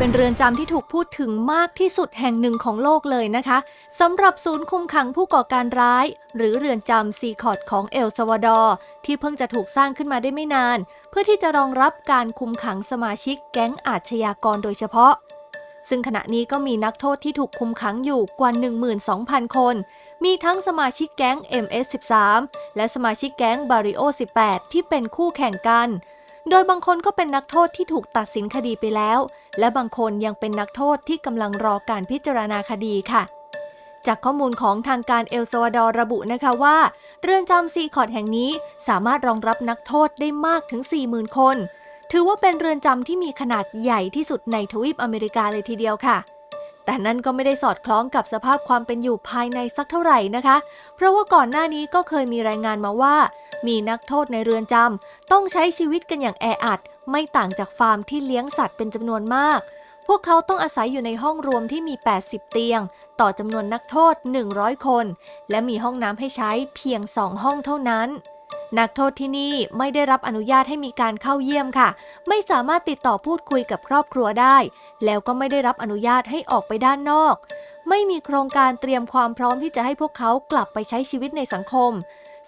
เป็นเรือนจำที่ถูกพูดถึงมากที่สุดแห่งหนึ่งของโลกเลยนะคะสำหรับศูนย์คุมขังผู้ก่อการร้าย หรือเรือนจำซีคอร์ดของเอลซาวาดอร์ที่เพิ่งจะถูกสร้างขึ้นมาได้ไม่นาน เพื่อที่จะรองรับการคุมขังสมาชิกแก๊งอาชญากรโดยเฉพาะ ซึ่งขณะนี้ก็มีนักโทษที่ถูกคุมขังอยู่กว่า 12,000 คน มีทั้งสมาชิกแก๊ง MS13 และสมาชิกแก๊งบาริโอ 18 ที่เป็นคู่แข่งกัน โดยบางคนก็เป็นนักโทษที่ถูกตัดสินคดีไปแล้ว และบางคนยังเป็นนักโทษที่กำลังรอการพิจารณาคดีค่ะ จากข้อมูลของทางการเอลซาวาดอร์ระบุนะคะว่า เรือนจำซีคอร์ดแห่งนี้สามารถรองรับนักโทษได้มากถึง 40,000 คน ถือว่าเป็นเรือนจำที่มีขนาดใหญ่ที่สุดในทวีปอเมริกาเลยทีเดียวค่ะ แต่นั่นก็ไม่ได้สอดคล้องกับสภาพความเป็นอยู่ภายในสักเท่าไหร่นะคะ เพราะว่าก่อนหน้านี้ก็เคยมีรายงานมาว่า มีนักโทษในเรือนจำต้องใช้ชีวิตกันอย่างแออัด ไม่ต่างจากฟาร์มที่เลี้ยงสัตว์เป็นจำนวนมาก พวกเขาต้องอาศัยอยู่ในห้องรวมที่มี 80 เตียง ต่อจำนวนนักโทษ 100 คน และมีห้องน้ำให้ใช้เพียง 2 ห้องเท่านั้น นักโทษที่นี่ไม่ได้รับอนุญาตให้มีการเข้าเยี่ยมค่ะ ไม่สามารถติดต่อพูดคุยกับครอบครัวได้ แล้วก็ไม่ได้รับอนุญาตให้ออกไปด้านนอก ไม่มีโครงการเตรียมความพร้อมที่จะให้พวกเขากลับไปใช้ชีวิตในสังคม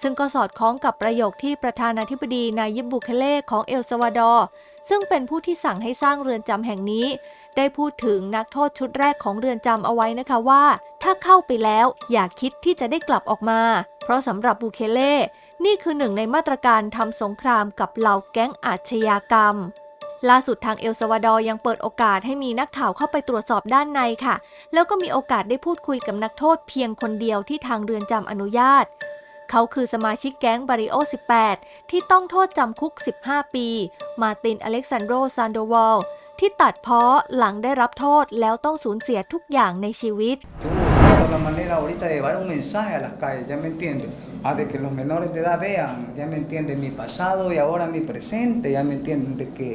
ซึ่งก็สอดคล้องกับประโยคที่ประธานาธิบดีนายยิบบุเคเล่ของเอลซาวาดอร์ซึ่งเป็นผู้ที่สั่งให้สร้างเรือนจำแห่งนี้ ได้พูดถึงนักโทษชุดแรกของเรือนจำเอาไว้นะคะว่า ถ้าเข้าไปแล้วอย่าคิดที่จะได้กลับออกมา เพราะสำหรับบุเคเล่ นี่คือหนึ่งในมาตรการทำสงครามกับเหล่าแก๊งอาชญากรรม ล่าสุดทางเอลซาวาดอร์ยังเปิดโอกาสให้มีนักข่าวเข้าไปตรวจสอบด้านในค่ะ แล้วก็มีโอกาสได้พูดคุยกับนักโทษเพียงคนเดียวที่ทางเรือนจำอนุญาตเขาคือสมาชิกแก๊งบาริโอ 18 ที่ต้องโทษจำคุก 15 ปี มาติน อเล็กซานโดรซานโดวอล ที่ตัดเพ้อหลังได้รับโทษแล้วต้องสูญเสียทุกอย่างในชีวิต Yo busco la manera ahorita de llevar un mensaje a las calles, ¿ya me entiendes? A de que los menores de edad vean, ¿ya me entiendes? Mi pasado y ahora mi presente, ¿ya me entienden? De que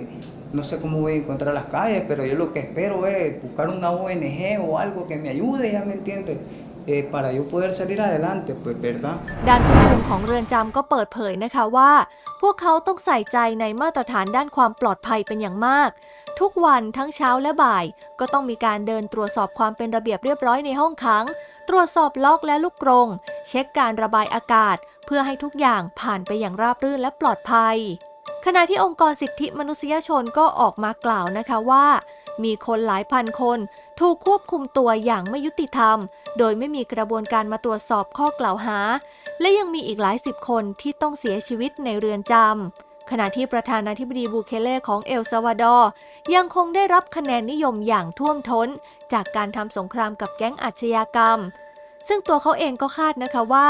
no sé cómo voy a encontrar las calles, pero yo lo que espero es buscar una ONG o algo que me ayude, ¿ya me entiendes? Eh, para yo poder salir adelante, pues, ¿verdad? ด้านผู้คุมของเรือนจำก็เปิดเผยนะคะว่า พวกเขาต้องใส่ใจในมาตรฐานด้านความปลอดภัยเป็นอย่างมาก ทุกวันทั้งเช้าและบ่าย ก็ต้องมีการเดินตรวจสอบความเป็นระเบียบเรียบร้อยในห้องขัง ตรวจสอบล็อกและลูกกรง เช็คการระบายอากาศ เพื่อให้ทุกอย่างผ่านไปอย่างราบรื่นและปลอดภัย ขณะที่องค์กรสิทธิมนุษยชนก็ออกมากล่าวนะคะว่า มีคนหลายพันคนถูกควบคุมตัวอย่างไม่ยุติธรรม โดยไม่มีกระบวนการมาตรวจสอบข้อกล่าวหา และยังมีอีกหลายสิบคนที่ต้องเสียชีวิตในเรือนจำขณะที่ประธานาธิบดีบูเคเล่ของเอลซาวาดอร์ยังคงได้รับคะแนนนิยมอย่างท่วมท้น จากการทำสงครามกับแก๊งอาชญากรรม ซึ่งตัวเขาเองก็คาดนะคะว่า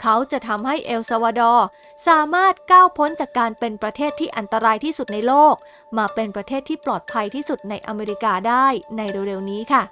เขาจะทำให้เอลซาวาดอร์สามารถก้าวพ้นจากการเป็นประเทศที่อันตรายที่สุดในโลก มาเป็นประเทศที่ปลอดภัยที่สุดในอเมริกาได้ในเร็วๆนี้ค่ะ